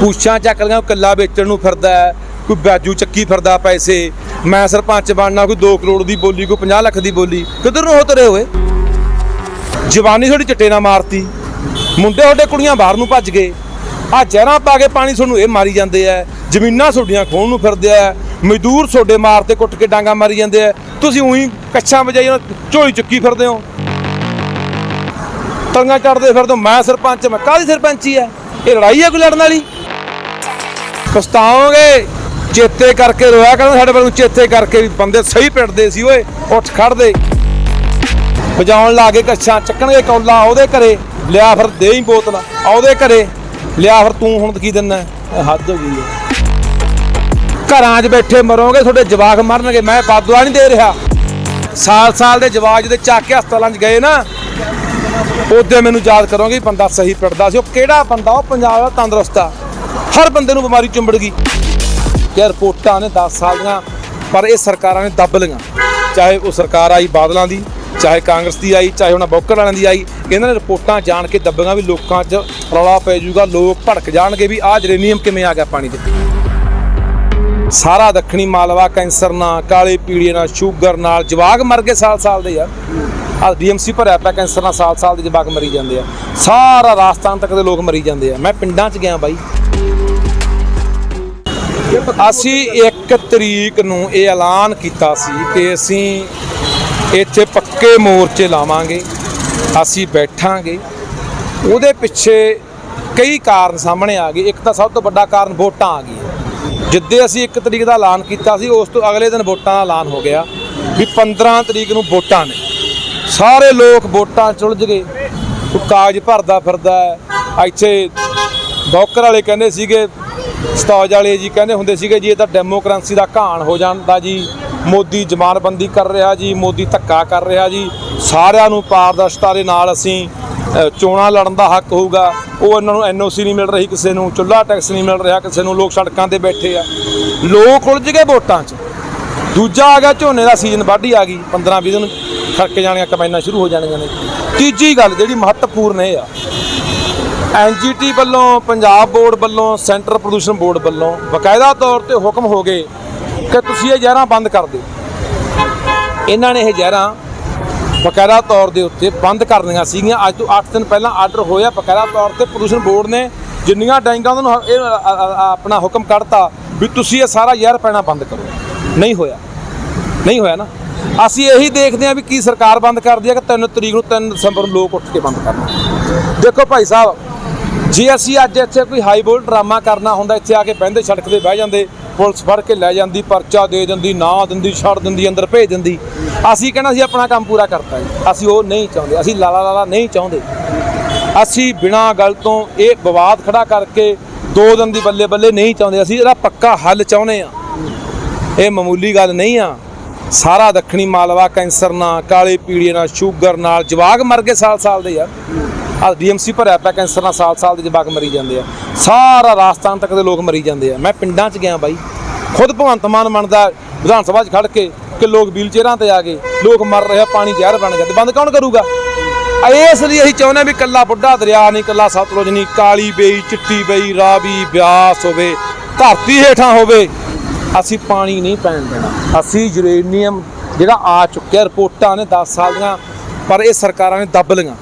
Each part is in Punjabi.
ਪੂਛਾਂ ਚੱਕ ਲੀਆਂ ਕੱਲਾ ਵੇਚਣ ਨੂੰ ਫਿਰਦਾ ਹੈ, ਕੋਈ ਬਾਜੂ ਚੱਕੀ ਫਿਰਦਾ ਪੈਸੇ। ਮੈਂ ਸਰਪੰਚ ਬਣਨਾ ਕੋਈ 2 ਕਰੋੜ ਦੀ ਬੋਲੀ ਕੋਈ 50 ਲੱਖ ਦੀ ਬੋਲੀ ਕਿੱਧਰ ਨੂੰ ਹੋ ਤਰੇ ਹੋਏ? ਜਵਾਨੀ ਥੋੜੀ ਚਿੱਟੇ ਨਾਲ ਮਾਰਤੀ। ਮੁੰਡੇ ਤੁਹਾਡੇ ਕੁੜੀਆਂ ਬਾਹਰ ਨੂੰ ਭੱਜ ਗਏ। ਆ ਜ਼ਹਿਰਾਂ ਪਾ ਕੇ ਪਾਣੀ ਤੁਹਾਨੂੰ ਇਹ ਮਾਰੀ ਜਾਂਦੇ ਆ। ਜ਼ਮੀਨਾਂ ਤੁਹਾਡੀਆਂ ਖੋਣ ਨੂੰ ਫਿਰਦੇ ਆ। ਮਜ਼ਦੂਰ ਤੁਹਾਡੇ ਮਾਰ ਤੇ ਕੁੱਟ ਕੇ ਡਾਂਗਾ ਮਾਰੀ ਜਾਂਦੇ ਆ। ਤੁਸੀਂ ਉਹੀ ਕੱਛਾਂ ਵਜਾਈ ਉਹਨਾਂ ਝੋਲੀ ਚੁੱਕੀ ਫਿਰਦੇ ਹੋ। ਤੰਗਾ ਚੜਦੇ ਫਿਰਦੇ ਹੋ। ਮੈਂ ਸਰਪੰਚ ਮੈਂ ਕਾਹਦੀ ਸਰਪੰਚੀ ਆ? ਇਹ ਲੜਾਈ ਆ ਕੋਈ ਲੜਨ ਵਾਲੀ? ਪਛਤਾਓਗੇ? ਚੇਤੇ ਕਰਕੇ ਰੋਇਆ ਕਹਿੰਦਾ ਸਾਡੇ ਵੱਲ ਨੂੰ, ਚੇਤੇ ਕਰਕੇ ਵੀ ਬੰਦੇ ਸਹੀ ਪਿੰਡਦੇ ਸੀ ਓਏ, ਉੱਠ ਖੜਦੇ ਵਜਾਉਣ ਲਾਗੇ ਕੱਛਾਂ, ਚੱਕਣਗੇ ਕੌਲਾ ਉਹਦੇ ਘਰੇ, ਲਿਆ ਫਿਰ ਦੇ ਹੀ ਬੋਤਲ, ਉਹਦੇ ਘਰੇ, ਲਿਆ ਫਿਰ ਤੂੰ ਹੁਣ ਕੀ ਦਿੰਨਾ ਹੱਦ ਹੋ ਗਈ ਘਰਾਂ 'ਚ ਬੈਠੇ ਮਰੋਗੇ, ਤੁਹਾਡੇ ਜਵਾਕ ਮਰਨਗੇ, ਮੈਂ ਬਾਦੂਆ ਨਹੀਂ ਦੇ ਰਿਹਾ। ਸਾਲ ਸਾਲ ਦੇ ਜਵਾਕ ਜਿਹਦੇ ਚੱਕ ਕੇ ਹਸਪਤਾਲਾਂ 'ਚ ਗਏ ਨਾ, ਉਹਦੇ ਮੈਨੂੰ ਯਾਦ ਕਰੋਗੇ ਬੰਦਾ ਸਹੀ ਪਿੜਦਾ ਸੀ। ਉਹ ਕਿਹੜਾ ਬੰਦਾ? ਉਹ ਪੰਜਾਬ ਦਾ ਤੰਦਰੁਸਤ ਆ। ਹਰ ਬੰਦੇ ਨੂੰ ਬਿਮਾਰੀ ਚੁੰਬੜ ਗਈ। ਕਿ ਰਿਪੋਰਟਾਂ ਨੇ 10 ਸਾਲ ਦੀਆਂ, ਪਰ ਇਹ ਸਰਕਾਰਾਂ ਨੇ ਦੱਬ ਲਈਆਂ। ਚਾਹੇ ਉਹ ਸਰਕਾਰ ਆਈ ਬਾਦਲਾਂ ਦੀ, ਚਾਹੇ ਕਾਂਗਰਸ ਦੀ ਆਈ, ਚਾਹੇ ਉਹਨਾਂ ਬੌਕਰ ਵਾਲਿਆਂ ਦੀ ਆਈ, ਇਹਨਾਂ ਨੇ ਰਿਪੋਰਟਾਂ ਜਾਣ ਕੇ ਦੱਬੀਆਂ ਵੀ ਲੋਕਾਂ 'ਚ ਰੌਲਾ ਪੈ ਜਾਊਗਾ, ਲੋਕ ਭੜਕ ਜਾਣਗੇ ਵੀ ਆਹ ਜਰੇਨੀਅਮ ਕਿਵੇਂ ਆ ਗਿਆ ਪਾਣੀ 'ਚ ਸਾਰਾ ਦੱਖਣੀ ਮਾਲਵਾ, ਕੈਂਸਰ ਨਾਲ ਕਾਲੇ ਪੀਲੀਏ ਨਾਲ ਸ਼ੂਗਰ ਨਾਲ ਜਵਾਗ ਮਰ ਗਏ ਸਾਲ ਸਾਲ ਦੇ ਯਾਰ ਆ ਡੀਐਮਸੀ ਭਰਿਆ ਪਿਆ, ਕੈਂਸਰ ਨਾਲ ਸਾਲ ਸਾਲ ਦੇ ਜਵਾਗ ਮਰੀ ਜਾਂਦੇ ਆ। ਸਾਰਾ ਰਾਜਸਥਾਨ ਤੱਕ ਦੇ ਲੋਕ ਮਰੀ ਜਾਂਦੇ ਆ। ਮੈਂ ਪਿੰਡਾਂ 'ਚ ਗਿਆ ਬਾਈ। ਅਸੀਂ 1 ਤਰੀਕ ਨੂੰ ਇਹ ਐਲਾਨ ਕੀਤਾ ਸੀ ਕਿ ਅਸੀਂ ਇੱਥੇ ਪੱਕੇ ਮੋਰਚੇ ਲਾਵਾਂਗੇ, ਅਸੀਂ ਬੈਠਾਂਗੇ। ਉਹਦੇ ਪਿੱਛੇ ਕਈ ਕਾਰਨ ਸਾਹਮਣੇ ਆ ਗਏ। ਇੱਕ ਤਾਂ ਸਭ ਤੋਂ ਵੱਡਾ ਕਾਰਨ ਵੋਟਾਂ ਆ ਗਈਆਂ। ਜਿੱਦੇ ਅਸੀਂ 1 ਤਰੀਕ ਦਾ ਐਲਾਨ ਕੀਤਾ ਸੀ, ਉਸ ਤੋਂ ਅਗਲੇ ਦਿਨ ਵੋਟਾਂ ਦਾ ਐਲਾਨ ਹੋ ਗਿਆ ਵੀ 15 ਤਰੀਕ ਨੂੰ ਵੋਟਾਂ ਨੇ। ਸਾਰੇ ਲੋਕ ਵੋਟਾਂ 'ਚ ਉਲਝ ਗਏ। ਕਾਗਜ਼ ਭਰਦਾ ਫਿਰਦਾ ਇੱਥੇ ਬੌਕਰ ਵਾਲੇ ਕਹਿੰਦੇ ਸੀਗੇ ਸਤੌਜ ਵਾਲੇ ਜੀ ਕਹਿੰਦੇ ਹੁੰਦੇ ਸੀਗੇ ਜੀ, ਇਹ ਤਾਂ ਡੈਮੋਕ੍ਰੇਸੀ ਦਾ ਘਾਣ ਹੋ ਜਾਂਦਾ ਜੀ। ਮੋਦੀ ਜ਼ਮਾਨਬੰਦੀ ਕਰ ਰਿਹਾ ਜੀ, ਮੋਦੀ ਧੱਕਾ ਕਰ ਰਿਹਾ ਜੀ। ਸਾਰਿਆਂ ਨੂੰ ਪਾਰਦਰਸ਼ਤਾ ਦੇ ਨਾਲ ਅਸੀਂ ਚੋਣਾਂ ਲੜਨ ਦਾ ਹੱਕ ਹੋਊਗਾ। ਉਹ ਇਹਨਾਂ ਨੂੰ ਐਨਓਸੀ ਨਹੀਂ ਮਿਲ ਰਹੀ, ਕਿਸੇ ਨੂੰ ਚੁੱਲ੍ਹਾ ਟੈਕਸ ਨਹੀਂ ਮਿਲ ਰਿਹਾ, ਕਿਸੇ ਨੂੰ ਲੋਕ ਸੜਕਾਂ ਤੇ ਬੈਠੇ ਆ। ਲੋਕ ਉਲਝ ਗਏ ਵੋਟਾਂ 'ਚ। ਦੂਜਾ ਆ ਗਿਆ, ਝੋਨੇ ਦਾ ਸੀਜ਼ਨ ਵਾਢੀ ਆ ਗਈ 15 20 ਦਿਨ ਖੜਕ ਜਾਣੀਆਂ ਕਮਾਈਆਂ ਸ਼ੁਰੂ ਹੋ ਜਾਣੀਆਂ ਨੇ। ਤੀਜੀ ਗੱਲ ਜਿਹੜੀ ਮਹੱਤਵਪੂਰਨ ਇਹ ਆ ਐਨਜੀਟੀ ਵੱਲੋਂ, ਪੰਜਾਬ ਬੋਰਡ ਵੱਲੋਂ, ਸੈਂਟਰ ਪ੍ਰਦੂਸ਼ਣ ਬੋਰਡ ਵੱਲੋਂ ਬਕਾਇਦਾ ਤੌਰ ਤੇ ਹੁਕਮ ਹੋ ਗਏ ਕਿ ਤੁਸੀਂ ਇਹ ਜ਼ਹਿਰਾਂ ਬੰਦ ਕਰ ਦਿਓ। ਇਹਨਾਂ ਨੇ ਇਹ ਜ਼ਹਿਰਾਂ ਬਕਾਇਦਾ ਤੌਰ ਦੇ ਉੱਤੇ ਬੰਦ ਕਰਨੀਆਂ ਸੀਗੀਆਂ। ਅੱਜ ਤੋਂ 8 ਦਿਨ ਪਹਿਲਾਂ ਆਰਡਰ ਹੋਇਆ ਬਕਾਇਦਾ ਤੌਰ ਤੇ ਪ੍ਰਦੂਸ਼ਣ ਬੋਰਡ ਨੇ ਜਿੰਨੀਆਂ ਡੈਂਗਾਂ ਉਹਨਾਂ ਨੂੰ ਇਹ ਆਪਣਾ ਹੁਕਮ ਕੱਢਤਾ ਵੀ ਤੁਸੀਂ ਇਹ ਸਾਰਾ ਜ਼ਹਿਰ ਪੈਣਾ ਬੰਦ ਕਰੋ। ਨਹੀਂ ਹੋਇਆ। ਨਹੀਂ ਹੋਇਆ ਨਾ। ਅਸੀਂ ਇਹੀ ਦੇਖਦੇ ਹਾਂ ਵੀ ਕੀ ਸਰਕਾਰ ਬੰਦ ਕਰਦੀ ਹੈ ਕਿ 3 ਤਰੀਕ ਨੂੰ 3 ਦਸੰਬਰ ਨੂੰ ਲੋਕ ਉੱਠ ਕੇ ਬੰਦ ਕਰਨਾ ਦੇਖੋ ਭਾਈ ਸਾਹਿਬ, ਜੇ ਅਸੀਂ ਅੱਜ ਇੱਥੇ ਕੋਈ ਹਾਈ ਬੋਲ ਡਰਾਮਾ ਕਰਨਾ ਹੁੰਦਾ, ਇੱਥੇ ਆ ਕੇ ਬਹਿੰਦੇ, ਸੜਕ ਤੇ ਬਹਿ ਜਾਂਦੇ, ਪੁਲਿਸ ਫੜ ਕੇ ਲੈ ਜਾਂਦੀ, ਪਰਚਾ ਦੇ ਦਿੰਦੀ, ਨਾ ਦਿੰਦੀ, ਛੱਡ ਦਿੰਦੀ, ਅੰਦਰ ਭੇਜ ਦਿੰਦੀ, ਅਸੀਂ ਕਹਿੰਦਾ ਸੀ ਆਪਣਾ ਕੰਮ ਪੂਰਾ ਕਰਤਾ ਜੀ ਅਸੀਂ ਉਹ ਨਹੀਂ ਚਾਹੁੰਦੇ, ਅਸੀਂ ਲਾਲਾ ਲਾਲਾ ਨਹੀਂ ਚਾਹੁੰਦੇ। ਅਸੀਂ ਬਿਨਾਂ ਗੱਲ ਤੋਂ ਇਹ ਵਿਵਾਦ ਖੜਾ ਕਰਕੇ ਦੋ ਦਿਨ ਦੀ ਬੱਲੇ ਬੱਲੇ ਨਹੀਂ ਚਾਹੁੰਦੇ, ਅਸੀਂ ਇਹਦਾ ਪੱਕਾ ਹੱਲ ਚਾਹੁੰਦੇ ਆ ਇਹ ਮਾਮੂਲੀ ਗੱਲ ਨਹੀਂ ਆ। ਸਾਰਾ ਦੱਖਣੀ ਮਾਲਵਾ, ਕੈਂਸਰ ਨਾਲ, ਕਾਲੇ ਪੀਲੀਏ ਨਾਲ, ਸ਼ੂਗਰ ਨਾਲ ਜਵਾਗ ਮਰ ਗਏ ਸਾਲ ਸਾਲ ਦੇ ਯਾਰ ਆ ਡੀਐਮਸੀ ਭਰਿਆ ਪਿਆ ਕੈਂਸਰ ਨਾਲ ਸਾਲ ਸਾਲ ਦੇ ਜਵਾਗ ਮਰੀ ਜਾਂਦੇ ਆ। ਸਾਰਾ ਰਾਜਸਥਾਨ ਤੱਕ ਦੇ ਲੋਕ ਮਰੀ ਜਾਂਦੇ ਆ। ਮੈਂ ਪਿੰਡਾਂ 'ਚ ਗਿਆ ਬਾਈ। ਖੁਦ ਭਗਵੰਤ ਮਾਨ ਮੰਨਦਾ ਵਿਧਾਨ ਸਭਾ 'ਚ ਖੜ ਕੇ ਕਿ ਲੋਕ ਵੀਲ ਚੇਅਰਾਂ ਤੇ ਆ ਗਏ। ਲੋਕ ਮਰ ਰਹੇ ਆ, ਪਾਣੀ ਜ਼ਹਿਰ ਬਣ ਗਿਆ ਤੇ ਬੰਦ ਕੌਣ ਕਰੂਗਾ? ਇਸ ਲਈ ਅਸੀਂ ਚਾਹੁੰਦੇ ਹਾਂ ਵੀ ਕੱਲਾ ਬੁੱਢਾ ਦਰਿਆ ਨਹੀਂ ਕੱਲਾ ਸਤਲੁਜ ਨਹੀਂ, ਕਾਲੀ ਬੇਈ, ਚਿੱਟੀ ਬੇਈ, ਰਾਵੀ ਬਿਆਸ ਹੋਵੇ, ਧਰਤੀ ਹੇਠਾਂ ਹੋਵੇ, ਅਸੀਂ ਪਾਣੀ ਨਹੀਂ ਪੈਣ ਦੇਣਾ। ਅਸੀਂ ਯੂਰੇਨੀਅਮ ਜਿਹੜਾ ਆ ਚੁੱਕਿਆ ਰਿਪੋਰਟਾਂ ਨੇ 10 ਸਾਲ ਦੀਆਂ, ਪਰ ਇਹ ਸਰਕਾਰਾਂ ਨੇ ਦੱਬ ਲਈਆਂ।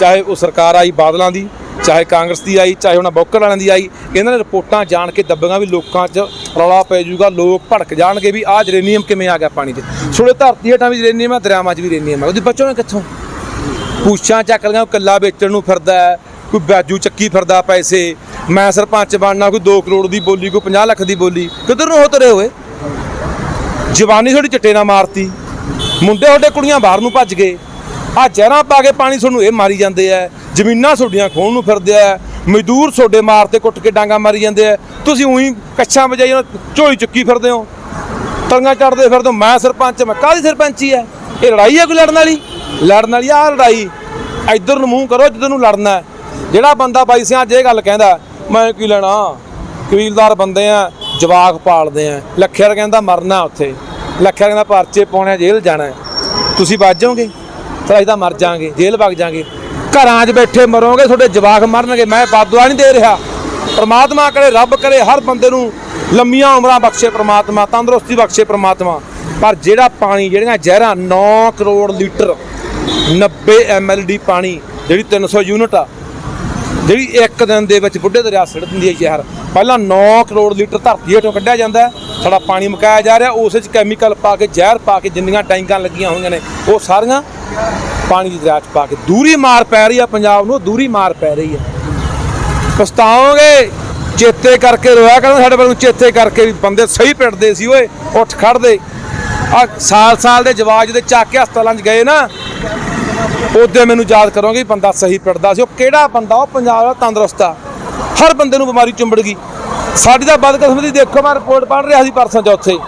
ਚਾਹੇ ਉਹ ਸਰਕਾਰ ਆਈ ਬਾਦਲਾਂ ਦੀ, ਚਾਹੇ ਕਾਂਗਰਸ ਦੀ ਆਈ, ਚਾਹੇ ਉਹਨਾਂ ਬੌਕਰ ਵਾਲਿਆਂ ਦੀ ਆਈ, ਇਹਨਾਂ ਨੇ ਰਿਪੋਰਟਾਂ ਜਾਣ ਕੇ ਦੱਬੀਆਂ ਵੀ ਲੋਕਾਂ 'ਚ ਰੌਲਾ ਪੈ ਜਾਊਗਾ, ਲੋਕ ਭੜਕ ਜਾਣਗੇ ਵੀ ਆਹ ਜਰੇਨੀਅਮ ਕਿਵੇਂ ਆ ਗਿਆ ਪਾਣੀ 'ਚ ਸੁਣੇ ਧਰਤੀ ਹੇਠਾਂ ਵੀ ਜਰੇਨੀਅਮ ਹੈ ਦਰਿਆਵਾਂ 'ਚ ਵੀ ਜਰੇਨੀਅਮ ਹੈ ਉਹਦੀ ਬਚੋਗੇ ਕਿੱਥੋਂ? ਪੂਛਾਂ ਚੱਕ ਲੀਆਂ ਕੱਲਾ ਵੇਚਣ ਨੂੰ ਫਿਰਦਾ ਕੋਈ ਬਾਜੂ ਚੱਕੀ ਫਿਰਦਾ ਪੈਸੇ। ਮੈਂ ਸਰਪੰਚ ਬਣਨਾ, ਕੋਈ 2 ਕਰੋੜ ਦੀ ਬੋਲੀ, ਕੋਈ 50 ਲੱਖ ਦੀ ਬੋਲੀ। ਕਿੱਧਰ ਨੂੰ ਹੋ ਤੁਰੇ ਹੋਏ? ਜਵਾਨੀ ਤੁਹਾਡੀ ਚਿੱਟੇ ਨਾਲ ਮਾਰਤੀ। ਮੁੰਡੇ ਤੁਹਾਡੇ ਕੁੜੀਆਂ ਬਾਹਰ ਨੂੰ ਭੱਜ ਗਏ। ਆ ਜ਼ਹਿਰਾਂ ਪਾ ਕੇ ਪਾਣੀ ਤੁਹਾਨੂੰ ਇਹ ਮਾਰੀ ਜਾਂਦੇ ਆ। ਜ਼ਮੀਨਾਂ ਤੁਹਾਡੀਆਂ ਖੋਣ ਨੂੰ ਫਿਰਦੇ ਆ। ਮਜ਼ਦੂਰ ਤੁਹਾਡੇ ਮਾਰ ਤੇ ਕੁੱਟ ਕੇ ਡਾਂਗਾ ਮਾਰੀ ਜਾਂਦੇ ਆ। ਤੁਸੀਂ ਉਹੀ ਕੱਛਾਂ ਵਜਾਈ ਉਹਨਾਂ ਝੋਲੀ ਚੁੱਕੀ ਫਿਰਦੇ ਹੋ। ਤੰਗਾ ਚੜਦੇ ਫਿਰਦੇ ਹੋ। ਮੈਂ ਸਰਪੰਚ ਮੈਂ ਕਾਹਦੀ ਸਰਪੰਚੀ ਹੈ ਇਹ ਲੜਾਈ ਹੈ ਕੋਈ ਲੜਨ ਵਾਲੀ? ਲੜਨ ਵਾਲੀ ਆ ਲੜਾਈ। ਇੱਧਰ ਨੂੰ ਮੂੰਹ ਕਰੋ, ਜਿੱਧਰ ਨੂੰ ਲੜਨਾ ਜਿਹੜਾ ਬੰਦਾ ਬਾਈ ਸਿਆਂ ਅੱਜ ਇਹ ਗੱਲ ਕਹਿੰਦਾ, ਮੈਂ ਕੀ ਲੈਣਾ? ਕਬੀਲਦਾਰ ਬੰਦੇ ਆ। ਜਵਾਕ ਪਾਲਦੇ ਆ। ਲੱਖਿਆ ਕਹਿੰਦਾ ਮਰਨਾ ਉੱਥੇ। ਲੱਖਿਆ ਕਹਿੰਦਾ ਪਰਚੇ ਪਾਉਣੇ ਜੇਲ੍ਹ ਜਾਣਾ। ਤੁਸੀਂ ਵੱਜ ਜਾਓਗੇ? ਤਾਂ ਅਸੀਂ ਤਾਂ ਮਰ ਜਾਾਂਗੇ, ਜੇਲ੍ਹ ਵਗ ਜਾਾਂਗੇ। ਘਰਾਂ 'ਚ ਬੈਠੇ ਮਰੋਗੇ, ਤੁਹਾਡੇ ਜਵਾਕ ਮਰਨਗੇ। ਮੈਂ ਬਾਦੂਆ ਨਹੀਂ ਦੇ ਰਿਹਾ। ਪ੍ਰਮਾਤਮਾ ਕਰੇ, ਰੱਬ ਕਰੇ, ਹਰ ਬੰਦੇ ਨੂੰ ਲੰਮੀਆਂ ਉਮਰਾਂ ਬਖਸ਼ੇ ਪ੍ਰਮਾਤਮਾ, ਤੰਦਰੁਸਤੀ ਬਖਸ਼ੇ ਪ੍ਰਮਾਤਮਾ। ਪਰ ਜਿਹੜਾ ਪਾਣੀ, ਜਿਹੜੀਆਂ ਜ਼ਹਿਰਾਂ 9 ਕਰੋੜ ਲੀਟਰ 90 ਐਮਐਲਡੀ ਪਾਣੀ, ਜਿਹੜੀ 300 ਯੂਨਿਟ ਆ ਜਿਹੜੀ ਇੱਕ ਦਿਨ ਦੇ ਵਿੱਚ ਬੁੱਢੇ ਦਰਿਆ ਸਿੱਟ ਦਿੰਦੀ ਹੈ ਜ਼ਹਿਰ। ਪਹਿਲਾਂ 9 ਕਰੋੜ ਲੀਟਰ ਧਰਤੀ ਹੇਠੋਂ ਕੱਢਿਆ ਜਾਂਦਾ ਸਾਡਾ ਪਾਣੀ ਮਕਾਇਆ ਜਾ ਰਿਹਾ। ਉਸ ਵਿੱਚ ਕੈਮੀਕਲ ਪਾ ਕੇ, ਜ਼ਹਿਰ ਪਾ ਕੇ ਜਿੰਨੀਆਂ ਟੈਂਕਾਂ ਲੱਗੀਆਂ ਹੋਈਆਂ ਨੇ, ਉਹ ਸਾਰੀਆਂ ਪਾਣੀ ਦੀ ਦਰਿਆ 'ਚ ਪਾ ਕੇ। ਦੂਰੀ ਮਾਰ ਪੈ ਰਹੀ ਆ ਪੰਜਾਬ ਨੂੰ, ਦੂਰੀ ਮਾਰ ਪੈ ਰਹੀ ਆ ਪਛਤਾਓਗੇ? ਚੇਤੇ ਕਰਕੇ ਰੋਇਆ ਕਰਨ ਸਾਡੇ ਵੱਲ ਚੇਤੇ ਕਰਕੇ ਵੀ ਬੰਦੇ ਸਹੀ ਪਿੰਡਦੇ ਸੀ, ਓਏ, ਉੱਠ ਖੜਦੇ ਆ ਸਾਲ ਸਾਲ ਦੇ ਜਵਾਜ ਦੇ ਚੱਕ ਕੇ ਹਸਪਤਾਲਾਂ 'ਚ ਗਏ ਨਾ ਉਹਦੇ ਮੈਨੂੰ ਯਾਦ ਕਰੋਗੇ ਬੰਦਾ ਸਹੀ ਪਿੱਟਦਾ ਸੀ। ਉਹ ਕਿਹੜਾ ਬੰਦਾ? ਉਹ ਪੰਜਾਬ ਦਾ ਤੰਦਰੁਸਤ ਆ। ਹਰ ਬੰਦੇ ਨੂੰ ਬਿਮਾਰੀ ਚੁੰਬੜ ਗਈ। ਸਾਡੀ ਤਾਂ ਬਦਕਿਸਮਤੀ ਦੇਖੋ, ਮੈਂ ਰਿਪੋਰਟ ਪੜ੍ਹ ਰਿਹਾ ਸੀ ਪਰਸੋਂ ਚੌਥੇ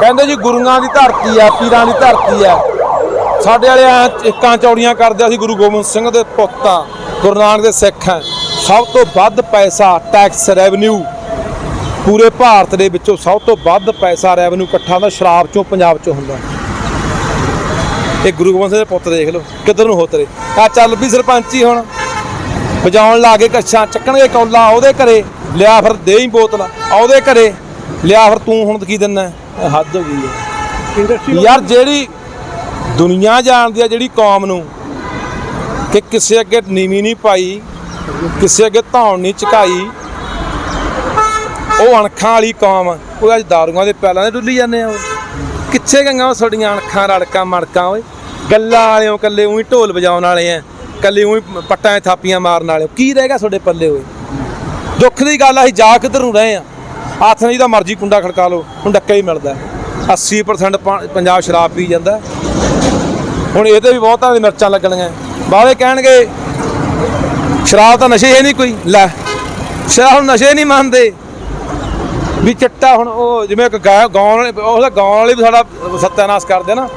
ਕਹਿੰਦੇ ਜੀ ਗੁਰੂਆਂ ਦੀ ਧਰਤੀ ਆ, ਪੀਰਾਂ ਦੀ ਧਰਤੀ ਆ। ਸਾਡੇ ਵਾਲੇ ਐਂ ਇੱਕਾਂ ਚੌੜੀਆਂ ਕਰਦੇ ਸੀ ਗੁਰੂ ਗੋਬਿੰਦ ਸਿੰਘ ਦੇ ਪੁੱਤ ਆ, ਗੁਰੂ ਨਾਨਕ ਦੇ ਸਿੱਖ ਆ। ਸਭ ਤੋਂ ਵੱਧ ਪੈਸਾ ਟੈਕਸ ਰੈਵਨਿਊ ਪੂਰੇ ਭਾਰਤ ਦੇ ਵਿੱਚੋਂ ਸਭ ਤੋਂ ਵੱਧ ਪੈਸਾ ਰੈਵਨਿਊ ਇਕੱਠਾ ਹੁੰਦਾ, ਸ਼ਰਾਬ ਚੋਂ, ਪੰਜਾਬ ਚੋਂ ਹੁੰਦਾ। ਇਹ ਗੁਰੂ ਗੋਬਿੰਦ ਸਿੰਘ ਦੇ ਪੁੱਤ ਦੇਖ ਲਓ ਕਿੱਧਰ ਨੂੰ ਹੋਤਰੇ। ਆ ਚੱਲ ਵੀ ਸਰਪੰਚੀ ਹੁਣ। ਵਜਾਉਣ ਲਾ ਕੇ ਕੱਛਾਂ ਚੱਕਣਗੇ ਕੌਲਾ ਉਹਦੇ ਘਰੇ। ਲਿਆ ਫਿਰ ਦੇ ਹੀ ਬੋਤਲ ਆ ਉਹਦੇ ਘਰੇ। ਲਿਆ ਫਿਰ ਤੂੰ ਹੁਣ ਕੀ ਦਿੰਨਾ ਹੱਦ ਹੋ ਗਈ ਹੈ। ਯਾਰ ਜਿਹੜੀ ਦੁਨੀਆ ਜਾਣਦੀ ਆ ਜਿਹੜੀ ਕੌਮ ਨੂੰ ਕਿ ਕਿਸੇ ਅੱਗੇ ਨੀਵੀਂ ਨਹੀਂ ਪਾਈ ਕਿਸੇ ਅੱਗੇ ਧੌਣ ਨਹੀਂ ਝੁਕਾਈ ਉਹ ਅਣਖਾਂ ਵਾਲੀ ਕੌਮ ਉਹ ਅੱਜ ਦਾਰੂਆਂ ਦੇ ਪਿਆਲਾਂ ਦੇ ਡੁੱਲੀ ਜਾਂਦੇ ਆ ਉਹ। ਕਿੱਥੇ ਗਈਆਂ ਉਹ ਤੁਹਾਡੀਆਂ ਅਣਖਾਂ ਰੜਕਾਂ, ਮੜਕਾਂ ਓਏ? ਗੱਲਾਂ ਵਾਲਿਓ ਕੱਲੇ ਉਹੀ ਢੋਲ ਵਜਾਉਣ ਵਾਲੇ ਆ ਕੱਲੇ ਉਹੀ ਪੱਟਾਂ 'ਚ ਥਾਪੀਆਂ ਮਾਰਨ ਵਾਲੇ ਕੀ ਰਹਿ ਗਿਆ ਤੁਹਾਡੇ ਪੱਲੇ ਓਏ? ਦੁੱਖ ਦੀ ਗੱਲ ਅਸੀਂ ਜਾ ਕਿੱਧਰ ਨੂੰ ਰਹੇ ਆ? ਹੱਥ ਨਾਲ ਜਿਹਦਾ ਮਰਜ਼ੀ ਕੁੰਡਾ ਖੜਕਾ ਲਓ, ਹੁਣ ਡੱਕਾ ਹੀ ਮਿਲਦਾ। ਹੈ। 80% ਪੰਜਾਬ ਸ਼ਰਾਬ ਪੀ ਜਾਂਦਾ। ਹੁਣ ਇਹਦੇ ਵੀ ਬਹੁਤ ਤਰ੍ਹਾਂ ਦੀ ਮਿਰਚਾਂ ਲੱਗਣਗੀਆਂ ਬਾਵੇ ਕਹਿਣਗੇ, ਸ਼ਰਾਬ ਤਾਂ ਨਸ਼ੇ ਹੀ ਨਹੀਂ ਕੋਈ। ਲੈ, ਸ਼ਰਾਬ ਨਸ਼ੇ ਨਹੀਂ ਮੰਨਦੇ। ਵੀ ਚਿੱਟਾ ਹੁਣ ਉਹ ਜਿਵੇਂ ਇੱਕ ਗਾ- ਗਾਉਣ ਵਾਲੇ ਉਹਦਾ ਗਾਉਣ ਵਾਲੇ ਵੀ ਸਾਡਾ ਸੱਤਿਆਨਾਸ਼ ਕਰਦੇ ਨਾ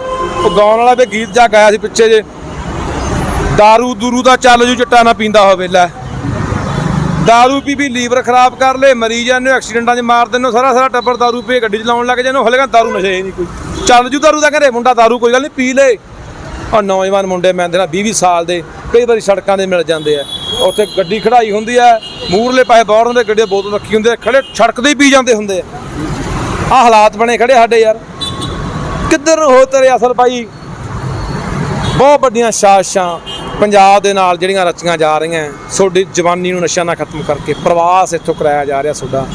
ਉਹ ਗਾਉਣ ਵਾਲਾ ਵੀ ਗੀਤ ਜਾ ਗਾਇਆ ਸੀ ਪਿੱਛੇ ਜੇ दारू ਦੂਰੂ ਦਾ ਚੱਲ ਜੂ ਚਿੱਟਾ ਨਾ ਪੀਂਦਾ ਹੋਵੇ ਲੈ दारू ਪੀ ਵੀ ਲੀਵਰ ਖਰਾਬ ਕਰ ਲੇ ਮਰੀ ਜਾਂਦੇ ਹੋ ਐਕਸੀਡੈਂਟਾਂ 'ਚ ਮਾਰ ਦਿੰਦੇ ਹੋ ਸਾਰਾ ਸਾਰਾ ਟੱਬਰ दारू ਪੀ ਕੇ ਗੱਡੀ ਚਲਾਉਣ ਲੱਗ ਜਾਂਦੇ ਹੋ ਹਲੇ ਕਹਿੰਦਾ दारू ਨਸ਼ੇ ਹੀ ਨਹੀਂ ਕੋਈ ਚੱਲ ਜੂ दारू ਦਾ ਘਰੇ ਮੁੰਡਾ दारू ਕੋਈ ਗੱਲ ਨਹੀਂ ਪੀ ਲੇ ਔਰ ਨੌਜਵਾਨ ਮੁੰਡੇ ਮੈਂ ਦੇਣਾ 20 20 ਸਾਲ ਦੇ, ਕਈ ਵਾਰੀ ਸੜਕਾਂ ਦੇ ਮਿਲ ਜਾਂਦੇ ਆ। ਉੱਥੇ ਗੱਡੀ ਖੜਾਈ ਹੁੰਦੀ ਆ ਮੂਰਲੇ ਪਾਸੇ ਬਾਹਰ ਹੁੰਦੇ, ਗੱਡੀ ਦੇ ਬੋਤਲ ਰੱਖੀ ਹੁੰਦੀ ਆ ਖੜੇ ਸੜਕ ਤੇ ਹੀ ਪੀ ਜਾਂਦੇ ਹੁੰਦੇ ਆ। ਆ ਹਾਲਾਤ ਬਣੇ ਖੜੇ ਸਾਡੇ ਯਾਰ। ਕਿੱਧਰ ਹੋ ਤੇਰੇ ਅਸਲ ਭਾਈ ਬਹੁਤ ਵੱਡੀਆਂ ਸਾਜ਼ਿਸ਼ਾਂ ਪੰਜਾਬ ਦੇ ਨਾਲ ਜਿਹੜੀਆਂ ਰਚੀਆਂ ਜਾ ਰਹੀਆਂ ਤੁਹਾਡੀ ਜਵਾਨੀ ਨੂੰ ਨਸ਼ਾ ਨਾਲ ਖਤਮ ਕਰਕੇ ਪ੍ਰਵਾਸ ਇੱਥੋਂ ਕਰਾਇਆ ਜਾ ਰਿਹਾ ਤੁਹਾਡਾ।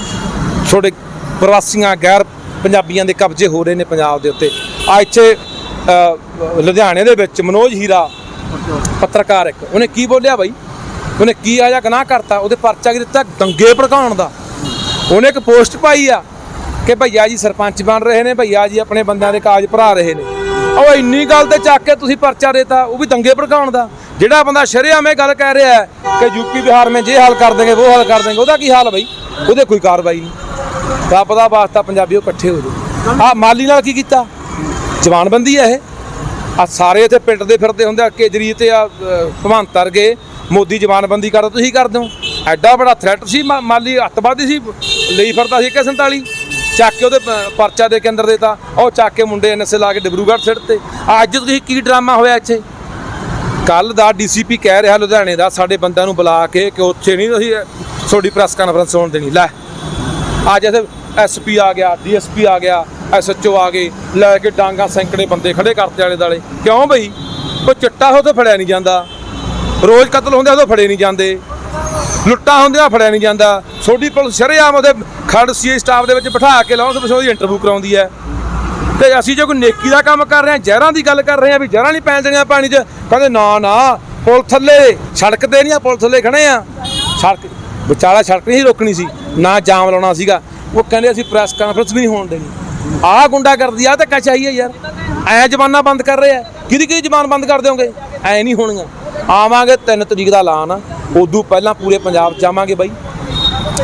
ਤੁਹਾਡੇ ਪ੍ਰਵਾਸੀਆਂ ਗੈਰ ਪੰਜਾਬੀਆਂ ਦੇ ਕਬਜ਼ੇ ਹੋ ਰਹੇ ਨੇ ਪੰਜਾਬ ਦੇ ਉੱਤੇ। ਆ ਇੱਥੇ ਲੁਧਿਆਣੇ ਦੇ ਵਿੱਚ ਮਨੋਜ ਹੀਰਾ, ਪੱਤਰਕਾਰ ਇੱਕ। ਉਹਨੇ ਕੀ ਬੋਲਿਆ ਬਾਈ? ਉਹਨੇ ਕੀ ਆਇਆ ਗੁਨਾਹ ਕਰਤਾ? ਉਹਦੇ ਪਰਚਾ ਕੀ ਦਿੱਤਾ? ਦੰਗੇ ਭੜਕਾਉਣ ਦਾ। ਉਹਨੇ ਇੱਕ ਪੋਸਟ ਪਾਈ ਆ ਕਿ ਭਈਆ ਜੀ ਸਰਪੰਚ ਬਣ ਰਹੇ ਨੇ, ਭਈਆ ਜੀ ਆਪਣੇ ਬੰਦਿਆਂ ਦੇ ਕਾਜ ਭਰਾ ਰਹੇ ਨੇ। ਉਹ ਇੰਨੀ ਗੱਲ ਤੇ ਚੱਕ ਕੇ ਤੁਸੀਂ ਪਰਚਾ ਦੇਤਾ, ਉਹ ਵੀ ਦੰਗੇ ਭੜਕਾਉਣ ਦਾ। ਜਿਹੜਾ ਬੰਦਾ ਸ਼ਰੇਆਮ ਇਹ ਗੱਲ ਕਹਿ ਰਿਹਾ ਹੈ ਕਿ ਯੂਪੀ ਬਿਹਾਰ ਮੇਂ ਜੇ ਹਾਲ ਕਰ ਦੇਂਗੇ ਉਹ ਹਾਲ ਕਰ ਦੇਂਗੇ ਉਹਦਾ ਕੀ ਹਾਲ ਬਈ? ਉਹਦੇ ਕੋਈ ਕਾਰਵਾਈ ਨਹੀਂ। ਰੱਬ ਦਾ ਵਾਸਤਾ ਪੰਜਾਬੀਓ ਇਕੱਠੇ ਹੋ ਜਾਓ। ਆ ਮਾਲੀ ਨਾਲ ਕੀ ਕੀਤਾ? ਜਵਾਨਬੰਦੀ ਹੈ ਇਹ। ਆ ਸਾਰੇ ਇੱਥੇ ਪਿੰਡ ਦੇ ਫਿਰਦੇ ਹੁੰਦੇ ਆ ਕੇਜਰੀ ਤੇ ਆ ਅ, ਭਗਵੰਤ ਵਰਗੇ। ਮੋਦੀ ਜਵਾਨਬੰਦੀ ਕਰਦਾ ਤੁਸੀਂ ਕਰਦੇ ਹੋ ਐਡਾ ਬੜਾ ਥ੍ਰੈਟ ਸੀ ਮਾਲੀ ਅੱਤਵਾਦੀ ਸੀ ਲਈ ਫਿਰਦਾ ਸੀ 147 ਚੱਕ ਕੇ ਉਹਦੇ ਪਰਚਾ ਦੇ ਕੇ ਅੰਦਰ ਦੇਤਾ। ਉਹ ਚੱਕ ਕੇ ਮੁੰਡੇ ਐਨਐਸਏ ਲਾ ਕੇ ਡਿਬਰੂਗੜ੍ਹ ਸਿੱਟ ਤੇ। ਅੱਜ ਤੁਸੀਂ ਕੀ ਡਰਾਮਾ ਹੋਇਆ ਇੱਥੇ? ਕੱਲ ਦਾ ਡੀਸੀਪੀ ਕਹਿ ਰਿਹਾ ਲੁਧਿਆਣੇ ਦਾ ਸਾਡੇ ਬੰਦਿਆਂ ਨੂੰ ਬੁਲਾ ਕੇ ਕਿ ਉੱਥੇ ਨਹੀਂ ਤੁਸੀਂ ਤੁਹਾਡੀ ਪ੍ਰੈਸ ਕਾਨਫਰੰਸ ਹੋਣ ਦੇਣੀ। ਲੈ ਅੱਜ ਇੱਥੇ ਐਸਪੀ ਆ ਗਿਆ ਡੀਐਸਪੀ ਆ ਗਿਆ। ਐਸਐਚਓ ਆ ਗਏ, ਲੈ ਕੇ ਡਾਂਗਾ ਸੈਂਕੜੇ ਬੰਦੇ ਖੜੇ ਕਰਤੇ ਆਲੇ ਦਾਲੇ ਕਿਉਂ ਬਈ? ਉਹ ਚਿੱਟਾ ਹੋ ਤਾਂ ਫੜਿਆ ਨਹੀਂ ਜਾਂਦਾ। ਰੋਜ਼ ਕਤਲ ਹੁੰਦੇ ਉਦੋਂ ਫੜੇ ਨਹੀਂ ਜਾਂਦੇ। ਲੁੱਟਾਂ ਹੁੰਦੀਆਂ ਫੜਿਆ ਨਹੀਂ ਜਾਂਦਾ। ਛੋਟੀ ਪੁਲਿਸ ਸ਼ਰੇਆਮ ਉਹਦੇ ਖੜ ਸੀ ਸਟਾਫ ਦੇ ਵਿੱਚ ਬਿਠਾ ਕੇ ਲਾਉਂ ਤੇ ਉਹਦੀ ਇੰਟਰਵਿਊ ਕਰਾਉਂਦੀ ਹੈ। ਤੇ ਅਸੀਂ ਜੋ ਕੋਈ ਨੇਕੀ ਦਾ ਕੰਮ ਕਰ ਰਹੇ ਹਾਂ, ਜ਼ਹਿਰਾਂ ਦੀ ਗੱਲ ਕਰ ਰਹੇ ਹਾਂ, ਵੀ ਜ਼ਹਿਰਾਂ ਨਹੀਂ ਪੈਣ ਦੇਣੀਆਂ ਪਾਣੀ 'ਚ, ਕਹਿੰਦੇ ਨਾ ਨਾ, ਪੁਲ ਥੱਲੇ, ਸੜਕ ਤੇ ਨਹੀਂ ਆ, ਪੁਲ ਥੱਲੇ ਖੜੇ ਆ ਸੜਕ, ਵਿਚਾਲਾ ਸੜਕ ਨਹੀਂ ਸੀ ਰੋਕਣੀ ਸੀ, ਨਾ ਜਾਮ ਲਾਉਣਾ ਸੀਗਾ। ਉਹ ਕਹਿੰਦੇ ਅਸੀਂ ਪ੍ਰੈਸ ਕਾਨਫਰੰਸ ਵੀ ਨਹੀਂ ਹੋਣ ਦੇਣੀ। ਆਹ ਗੁੰਡਾ ਕਰਦੀ ਆ ਧੱਕਾ ਹੈ ਯਾਰ। ਐ ਜ਼ਬਾਨਾਂ ਬੰਦ ਕਰ ਰਹੇ। ਆ ਕਿਹਦੀ ਕਿਹਦੀ ਜ਼ਬਾਨ ਬੰਦ ਕਰ ਦਿਓਗੇ? ਐ ਨਹੀਂ ਹੋਣੀਆਂ। ਆਵਾਂਗੇ 3 ਤਰੀਕ ਦਾ ਐਲਾਨ ਆ। ਉਦੋਂ ਪਹਿਲਾਂ ਪੂਰੇ ਪੰਜਾਬ 'ਚ ਆਵਾਂਗੇ ਬਾਈ।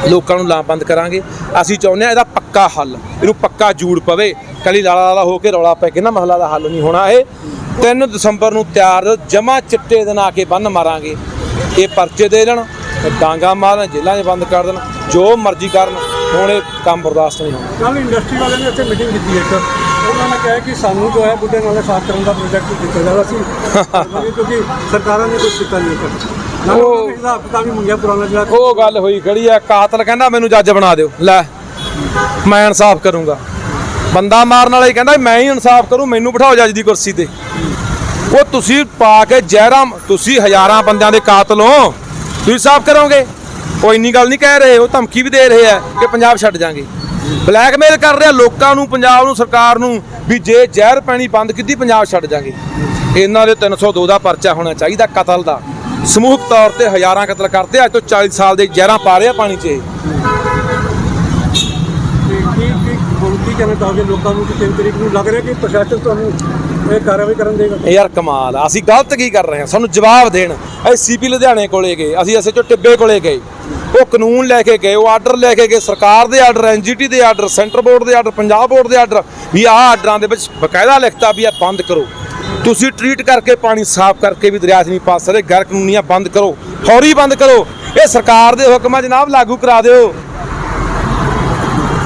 ਲੋਕਾਂ ਨੂੰ ਲਾਮਬੰਦ ਕਰਾਂਗੇ। ਅਸੀਂ ਚਾਹੁੰਦੇ ਆ ਇਹਦਾ ਪੱਕਾ ਹੱਲ। ਇਹਨੂੰ ਪੱਕਾ ਜੂੜ ਪਵੇ। ਕਲੀ ਲਾਲਾ ਲਾਲਾ ਹੋ ਕੇ ਰੌਲਾ ਪੈ ਕੇ ਨਾ ਮਹਲਾ ਦਾ ਹੱਲ ਨਹੀਂ ਹੋਣਾ ਇਹ। 3 ਦਸੰਬਰ ਨੂੰ ਤਿਆਰ ਜਮਾ ਚਿੱਟੇ ਦਿਨ ਆ ਕੇ ਬੰਨ ਮਾਰਾਂਗੇ। ਇਹ ਪਰਚੇ ਦੇ ਦੇਣ ਇਹ ਡਾਂਗਾ ਮਾਰਨ ਜੇਲਾਂ 'ਚ ਬੰਦ ਕਰ ਦੇਣ। ਜੋ ਮਰਜ਼ੀ ਕਰਨ। ਹੁਣ ਇਹ ਕੰਮ ਬਰਦਾਸ਼ਤ ਨਹੀਂ ਹੋਣਾ। ਕੱਲ ਇੰਡਸਟਰੀ ਵਾਲਿਆਂ ਨੇ ਇੱਥੇ ਮੀਟਿੰਗ ਕੀਤੀ ਇੱਕ। ਉਹਨਾਂ ਨੇ ਕਿਹਾ ਕਿ ਸਾਨੂੰ ਜੋ ਹੈ ਬੁੱਢੇ ਨਾਲੇ ਸਾਫ਼ ਕਰਨ ਦਾ ਪ੍ਰੋਜੈਕਟ ਦਿੱਤਾ ਅਸੀਂ ਕਰਾਂਗੇ ਕਿਉਂਕਿ ਸਰਕਾਰਾਂ ਨੇ ਕੁਝ ਕੀਤਾ ਨਹੀਂ ਇੱਥੇ। ਉਹ ਉਹ ਹਿਸਾਬ ਕਿਤਾਬ ਵੀ ਮੰਗਿਆ ਪੁਰਾਣਾ ਜਿਹੜਾ ਉਹ ਗੱਲ ਹੋਈ ਖੜੀ ਆ ਕਾਤਲ ਕਹਿੰਦਾ ਮੈਨੂੰ ਜੱਜ ਬਣਾ ਦਿਓ। ਲੈ ਮੈਂ ਇਨਸਾਫ ਕਰੂੰਗਾ। ਬੰਦਾ ਮਾਰਨ ਵਾਲਾ ਹੀ ਕਹਿੰਦਾ ਮੈਂ ਹੀ ਇਨਸਾਫ ਕਰੂੰ ਮੈਨੂੰ ਬਿਠਾਓ ਜੱਜ ਦੀ ਕੁਰਸੀ ਤੇ। ਉਹ ਤੁਸੀਂ ਪਾ ਕੇ ਜ਼ਹਿਰਾਂ ਤੁਸੀਂ ਹਜ਼ਾਰਾਂ ਬੰਦਿਆਂ ਦੇ ਕਾਤਲ ਹੋ। ਤੁਸੀਂ ਸਾਫ਼ ਕਰੋਗੇ? ਉਹ ਇੰਨੀ ਗੱਲ ਨਹੀਂ ਕਹਿ ਰਹੇ, ਉਹ ਧਮਕੀ ਵੀ ਦੇ ਰਹੇ ਆ ਕਿ ਪੰਜਾਬ ਛੱਡ ਜਾਾਂਗੇ। ਬਲੈਕਮੇਲ ਕਰ ਰਿਹਾ ਲੋਕਾਂ ਨੂੰ, ਪੰਜਾਬ ਨੂੰ, ਸਰਕਾਰ ਨੂੰ ਵੀ ਜੇ ਜ਼ਹਿਰ ਪੈਣੀ ਬੰਦ ਕੀਤੀ, ਪੰਜਾਬ ਛੱਡ ਜਾਾਂਗੇ। ਇਹਨਾਂ ਦੇ 302 ਦਾ ਪਰਚਾ ਹੋਣਾ ਚਾਹੀਦਾ ਕਤਲ ਦਾ। ਸਮੂਹਕ ਤੌਰ ਤੇ ਹਜ਼ਾਰਾਂ ਕਤਲ ਕਰਦੇ ਅੱਜ ਤੋਂ 40 ਸਾਲ ਦੇ ਜ਼ਹਿਰਾਂ ਪਾ ਰਿਹਾ ਪਾਣੀ 'ਚ ਇਹ। ਕੀ ਕੀ ਕੀ ਕਹਿਣਾ ਚਾਹੋਗੇ ਲੋਕਾਂ ਨੂੰ ਕਿ 3 ਤਰੀਕ ਨੂੰ ਲੱਗ ਰਿਹਾ ਕਿ ਪ੍ਰਸ਼ਾਸਨ ਤੁਹਾਨੂੰ ਇਹ ਕਾਰਵਾਈ ਕਰਨ ਦੇਗਾ। ਇਹ ਯਾਰ ਕਮਾਲ ਆ, ਅਸੀਂ ਗਲਤ ਕੀ ਕਰ ਰਹੇ ਹਾਂ? ਸਾਨੂੰ ਜਵਾਬ ਦੇਣ। ਅਸੀਂ ਸੀਪੀ ਲੁਧਿਆਣੇ ਕੋਲੇ ਗਏ, ਅਸੀਂ ਐਸਐਚਓ ਟਿੱਬੇ ਕੋਲੇ ਗਏ। ਉਹ ਕਾਨੂੰਨ ਲੈ ਕੇ ਗਏ, ਉਹ ਆਰਡਰ ਲੈ ਕੇ ਗਏ, ਸਰਕਾਰ ਦੇ ਆਰਡਰ ਐਨਜੀਟੀ ਦੇ ਆਰਡਰ ਸੈਂਟਰ ਬੋਰਡ ਦੇ ਆਰਡਰ ਪੰਜਾਬ ਬੋਰਡ ਦੇ ਆਰਡਰ, ਵੀ ਆਹ ਆਰਡਰਾਂ ਦੇ ਵਿੱਚ ਬਕਾਇਦਾ ਲਿਖਤਾ ਵੀ ਇਹ ਬੰਦ ਕਰੋ। ਤੁਸੀਂ ਟ੍ਰੀਟ ਕਰਕੇ ਪਾਣੀ ਸਾਫ਼ ਕਰਕੇ ਵੀ ਦਰਿਆ 'ਚ ਨਹੀਂ ਪਾ ਸਕਦੇ, ਗੈਰ ਕਾਨੂੰਨੀਆਂ ਬੰਦ ਕਰੋ, ਫੌਰੀ ਬੰਦ ਕਰੋ। ਇਹ ਸਰਕਾਰ ਦੇ ਹੁਕਮਾਂ ਜਨਾਬ ਲਾਗੂ ਕਰਾ ਦਿਓ।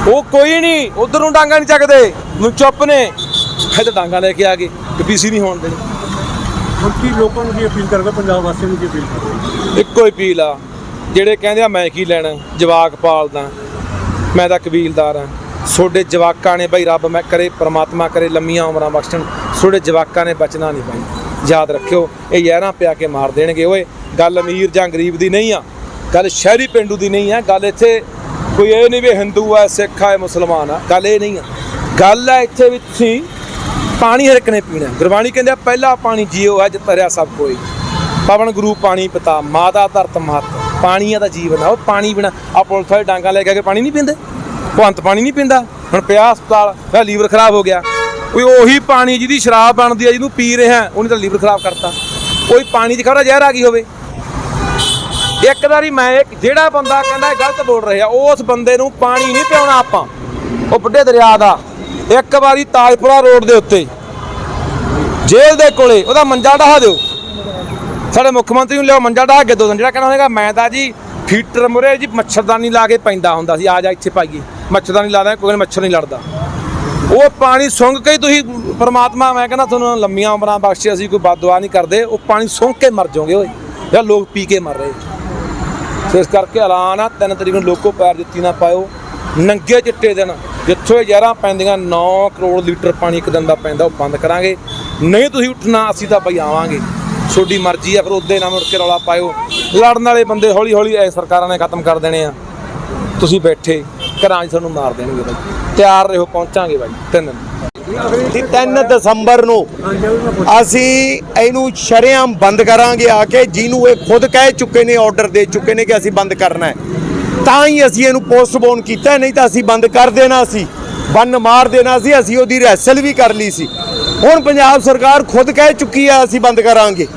ਉਹ ਕੋਈ ਨਹੀਂ, ਉਧਰ ਨੂੰ ਡਾਂਗਾ ਨਹੀਂ ਚੱਕਦੇ ਨੂੰ ਚੁੱਪ ਨੇ। ਤਾਂ ਡਾਂਗਾ ਲੈ ਕੇ ਆ ਗਏ ਕਿ ਪੀਸੀ ਨਹੀਂ ਹੋਣ ਦੇਣੀ। ਹੁਣ ਕੀ ਲੋਕਾਂ ਨੂੰ ਕੀ ਅਪੀਲ ਕਰੋਗੇ ਪੰਜਾਬ ਵਾਸੀਆਂ ਨੂੰ ਕੀ ਅਪੀਲ ਕਰੋਗੇ ਇੱਕੋ ਹੀ ਅਪੀਲ ਆ ਜਿਹੜੇ ਕਹਿੰਦੇ ਆ ਮੈਂ ਕੀ ਲੈਣਾ? ਜਵਾਕ ਪਾਲਦਾ। ਮੈਂ ਤਾਂ ਕਬੀਲਦਾਰ ਆ ਤੁਹਾਡੇ ਜਵਾਕਾਂ ਨੇ ਬਈ ਰੱਬ ਮੈਂ ਕਰੇ ਪ੍ਰਮਾਤਮਾ ਕਰੇ ਲੰਮੀਆਂ ਉਮਰਾਂ ਬਖਸ਼ਣ। ਤੁਹਾਡੇ ਜਵਾਕਾਂ ਨੇ ਬਚਣਾ ਨਹੀਂ ਬਾਈ। ਯਾਦ ਰੱਖਿਓ ਇਹ ਯਾਰਾਂ ਪਿਆ ਕੇ ਮਾਰ ਦੇਣਗੇ। ਓਏ ਗੱਲ ਅਮੀਰ ਜਾਂ ਗਰੀਬ ਦੀ ਨਹੀਂ ਆ। ਗੱਲ ਸ਼ਹਿਰੀ ਪਿੰਡੂ ਦੀ ਨਹੀਂ ਆ। ਗੱਲ ਇੱਥੇ ਕੋਈ ਇਹ ਨਹੀਂ ਵੀ ਹਿੰਦੂ ਆ ਸਿੱਖ ਆ ਮੁਸਲਮਾਨ ਆ। ਗੱਲ ਇਹ ਨਹੀਂ ਆ। ਗੱਲ ਆ ਇੱਥੇ ਵੀ ਤੁਸੀਂ ਪਾਣੀ ਹਰ ਇੱਕ ਨੇ ਪੀਣਾ। ਗੁਰਬਾਣੀ ਕਹਿੰਦੇ ਆ, ਪਹਿਲਾ ਪਾਣੀ ਜੀਓ ਹੈ ਜਿ ਤਰਿਆ ਸਭ ਕੋਈ। ਪਵਨ ਗੁਰੂ ਪਾਣੀ ਪਿਤਾ, ਮਾਤਾ ਧਰਤ ਮਹਤ। ਪਾਣੀਆਂ ਦਾ ਜੀਵਨ ਆ, ਉਹ ਪਾਣੀ ਬਿਨਾ ਆ ਪੁਲਿਸ ਵਾਲੇ ਡਾਂਗਾ ਲੈ ਕੇ ਪਾਣੀ ਨਹੀਂ ਪੀਂਦੇ। ਭਵੰਤ ਪਾਣੀ ਨਹੀਂ ਪੀਂਦਾ। ਹੁਣ ਪਿਆ ਹਸਪਤਾਲ ਫਿਰ ਲੀਵਰ ਖਰਾਬ ਹੋ ਗਿਆ। ਕੋਈ ਉਹੀ ਪਾਣੀ ਜਿਹਦੀ ਸ਼ਰਾਬ ਬਣਦੀ ਆ, ਜਿਹਨੂੰ ਪੀ ਰਿਹਾ, ਉਹਨੇ ਤਾਂ ਲੀਵਰ ਖਰਾਬ ਕਰਤਾ। ਕੋਈ ਪਾਣੀ 'ਚ ਖਬਰ ਜ਼ਹਿਰ ਆ ਗਈ ਹੋਵੇ। ਇੱਕ ਵਾਰੀ ਮੈਂ ਜਿਹੜਾ ਬੰਦਾ ਕਹਿੰਦਾ ਗਲਤ ਬੋਲ ਰਿਹਾ, ਉਸ ਬੰਦੇ ਨੂੰ ਪਾਣੀ ਨਹੀਂ ਪਿਆਉਣਾ ਆਪਾਂ। ਉਹ ਵੱਡੇ ਦਰਿਆ ਦਾ ਇੱਕ ਵਾਰੀ ਤਾਜਪੁਰਾ ਰੋਡ ਦੇ ਉੱਤੇ। ਜੇਲ੍ਹ ਦੇ ਕੋਲੇ, ਉਹਦਾ ਮੰਜਾ ਢਾਹ ਦਿਓ। ਸਾਡੇ ਮੁੱਖ ਮੰਤਰੀ ਨੂੰ ਲਿਆਓ ਮੰਜਾ ਢਾਹ ਕੇ ਦੋ ਦਿਨ। ਜਿਹੜਾ ਕਹਿੰਦਾ ਹੋਵੇਗਾ ਮੈਂ ਤਾਂ ਜੀ ਫੀਟਰ ਮੁਰੇ ਜੀ ਮੱਛਰਦਾਨੀ ਲਾ ਕੇ ਪੈਂਦਾ ਹੁੰਦਾ ਸੀ। ਆ ਜਾ ਇੱਥੇ ਪਾਈਏ। ਮੱਛਰਦਾਨੀ ਲਾ ਦਾਂ ਕੋਈ ਮੱਛਰ ਨਹੀਂ ਲੜਦਾ। ਉਹ ਪਾਣੀ ਸੁੰਘ ਕੇ ਤੁਸੀਂ ਪਰਮਾਤਮਾ, ਮੈਂ ਕਹਿੰਦਾ ਤੁਹਾਨੂੰ ਲੰਮੀਆਂ ਉਮਰਾਂ ਬਖਸ਼ੇ, ਅਸੀਂ ਕੋਈ ਬਦਦੁਆ ਨਹੀਂ ਕਰਦੇ। ਉਹ ਪਾਣੀ ਸੁੰਘ ਕੇ ਮਰ ਜਾਓਗੇ ਓਏ। ਜਾਂ ਲੋਕ ਪੀ ਕੇ ਮਰ ਰਹੇ। ਸੋ ਇਸ ਕਰਕੇ ਐਲਾਨ ਆ, ਤਿੰਨ ਤਰੀਕ ਨੂੰ ਲੋਕੋ ਪੈਰ ਜੁੱਤੀ ਨਾ ਪਾਇਓ। ਨੰਗੇ ਚਿੱਟੇ ਦਿਨ। ਜਿੱਥੋਂ ਇਹ ਜ਼ਹਿਰਾਂ ਪੈਂਦੀਆਂ 9 ਕਰੋੜ ਲੀਟਰ ਪਾਣੀ ਇੱਕ ਦਿਨ ਦਾ ਪੈਂਦਾ, ਉਹ ਬੰਦ ਕਰਾਂਗੇ। ਨਹੀਂ ਤੁਸੀਂ ਉੱਠਣਾ, ਅਸੀਂ ਤਾਂ ਬਈ ਆਵਾਂਗੇ। ਤੁਹਾਡੀ ਮਰਜ਼ੀ ਆ, ਫਿਰ ਉਹਦੇ ਨਾਲ ਮੁੜ ਕੇ ਰੌਲਾ ਪਾਇਓ। ਲੜਨ ਵਾਲੇ ਬੰਦੇ ਹੌਲੀ ਹੌਲੀ ਇਹ ਸਰਕਾਰਾਂ ਨੇ ਖਤਮ ਕਰ ਦੇਣੇ ਆ। ਤੁਸੀਂ ਬੈਠੇ, ਘਰਾਂ 'ਚ ਤੁਹਾਨੂੰ ਮਾਰ ਦੇਣਗੇ ਬਾਈ। ਤਿਆਰ ਰਹੋ, ਪਹੁੰਚਾਂਗੇ ਬਾਈ, ਤਿੰਨ ਦਿਨ। ਤੇ 3 ਦਸੰਬਰ ਨੂੰ ਅਸੀਂ ਇਹਨੂੰ ਸ਼ਰੇਆਮ ਬੰਦ ਕਰਾਂਗੇ ਆ ਕੇ, ਜਿਹਨੂੰ ਇਹ ਖੁਦ ਕਹਿ ਚੁੱਕੇ ਨੇ, ਆਰਡਰ ਦੇ ਚੁੱਕੇ ਨੇ ਕਿ ਅਸੀਂ ਬੰਦ ਕਰਨਾ ਹੈ। ਤਾਂ ਹੀ ਅਸੀਂ ਇਹਨੂੰ ਪੋਸਟਪੋਨ ਕੀਤਾ, ਨਹੀਂ ਤਾਂ ਅਸੀਂ ਬੰਦ ਕਰ ਦੇਣਾ ਸੀ। ਬੰਨ ਮਾਰ ਦੇਣਾ ਸੀ, ਅਸੀਂ ਉਹਦੀ ਰੈਸਲ ਵੀ ਕਰ ਲਈ ਸੀ। ਹੁਣ ਪੰਜਾਬ ਸਰਕਾਰ ਖੁਦ ਕਹਿ ਚੁੱਕੀ ਹੈ ਅਸੀਂ ਬੰਦ ਕਰਾਂਗੇ।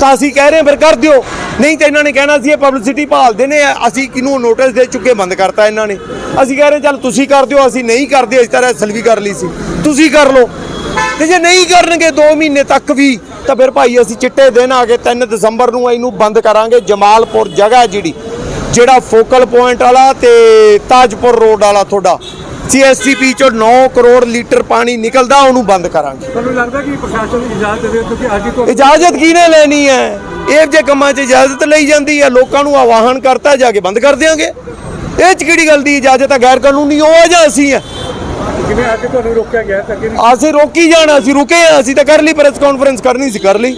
ਤਾਂ ਅਸੀਂ ਕਹਿ ਰਹੇ ਫਿਰ ਕਰ ਦਿਓ। ਨਹੀਂ ਤਾਂ ਇਹਨਾਂ ਨੇ ਕਹਿਣਾ ਸੀ, ਇਹ ਪਬਲਿਸਿਟੀ ਭਾਲਦੇ ਨੇ, ਅਸੀਂ ਕਿਹਨੂੰ ਨੋਟਿਸ ਦੇ ਚੁੱਕੇ, ਬੰਦ ਕਰਤਾ ਇਹਨਾਂ ਨੇ। ਅਸੀਂ ਕਹਿ ਰਹੇ ਚੱਲ ਤੁਸੀਂ ਕਰ ਦਿਓ, ਅਸੀਂ ਨਹੀਂ ਕਰਦੇ ਇਸ ਤਰ੍ਹਾਂ ਰੈਸਲ ਵੀ ਕਰ ਲਈ ਸੀ। ਤੁਸੀਂ ਕਰ ਲਓ। ਤੇ ਜੇ ਨਹੀਂ ਕਰਨਗੇ 2 ਮਹੀਨੇ ਤੱਕ ਵੀ, ਤਾਂ ਫਿਰ ਭਾਈ ਅਸੀਂ ਚਿੱਟੇ ਦਿਨ ਆ ਕੇ 3 ਦਸੰਬਰ ਨੂੰ ਇਹਨੂੰ ਬੰਦ ਕਰਾਂਗੇ, ਜਮਾਲਪੁਰ ਜਗ੍ਹਾ ਜਿਹੜੀ। ਜਿਹੜਾ ਫੋਕਲ ਪੁਆਇੰਟ ਵਾਲਾ ਤੇ ਤਾਜਪੁਰ ਰੋਡ ਵਾਲਾ ਤੁਹਾਡਾ। ਸੀਐਸਟੀਪੀ ਚੋਂ 9 ਕਰੋੜ ਲੀਟਰ ਪਾਣੀ ਨਿਕਲਦਾ ਉਹਨੂੰ ਬੰਦ ਕਰਾਂਗੇ। ਤੁਹਾਨੂੰ ਲੱਗਦਾ ਕਿ ਪ੍ਰਸ਼ਾਸਨ ਨੂੰ ਇਜਾਜ਼ਤ ਦੇਵੇ? ਕਿਉਂਕਿ ਅੱਜ ਹੀ ਤੋਂ ਇਜਾਜ਼ਤ ਕਿਹਨੇ ਲੈਣੀ ਹੈ? ਇਹ ਜੇ ਕੰਮਾਂ 'ਚ ਇਜਾਜ਼ਤ ਲਈ ਜਾਂਦੀ ਹੈ ਲੋਕਾਂ ਨੂੰ ਆਵਾਹਨ ਕਰਤਾ ਜਾ ਕੇ ਬੰਦ ਕਰ ਦਿਆਂਗੇ। ਇਹ 'ਚ ਕਿਹੜੀ ਗੱਲ ਦੀ ਇਜਾਜ਼ਤ ਹੈ? ਗੈਰ ਕਾਨੂੰਨੀ ਉਹ ਜਾਂ ਅਸੀਂ ਆ? ਜਿਵੇਂ ਅੱਜ ਤੁਹਾਨੂੰ ਰੋਕਿਆ ਗਿਆ ਤਾਂ ਅਸੀਂ ਰੋਕੀ ਜਾਣਾ ਅਸੀਂ ਰੁਕੇ ਆ ਅਸੀਂ ਤਾਂ ਕਰ ਲਈ ਪ੍ਰੈਸ ਕਾਨਫਰੰਸ ਕਰਨੀ ਸੀ ਕਰ ਲਈ।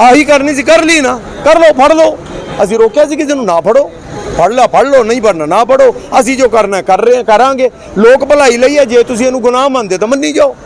ਆਹੀ ਕਰਨੀ ਸੀ ਕਰ ਲਈ ਨਾ। ਕਰ ਲਓ ਫੜ ਲਓ। ਅਸੀਂ ਰੋਕਿਆ ਸੀ ਕਿਸੇ ਨੂੰ, ਨਾ ਫੜੋ। ਫੜ ਲਾ, ਫੜ ਲਓ, ਨਹੀਂ ਫੜਨਾ, ਨਾ ਫੜੋ। ਅਸੀਂ ਜੋ ਕਰਨਾ, ਕਰ ਰਹੇ ਕਰਾਂਗੇ। ਲੋਕ ਭਲਾਈ ਲਈ ਹੈ, ਜੇ ਤੁਸੀਂ ਇਹਨੂੰ ਗੁਨਾਹ ਮੰਨਦੇ ਤਾਂ ਮੰਨੀ ਜਾਓ।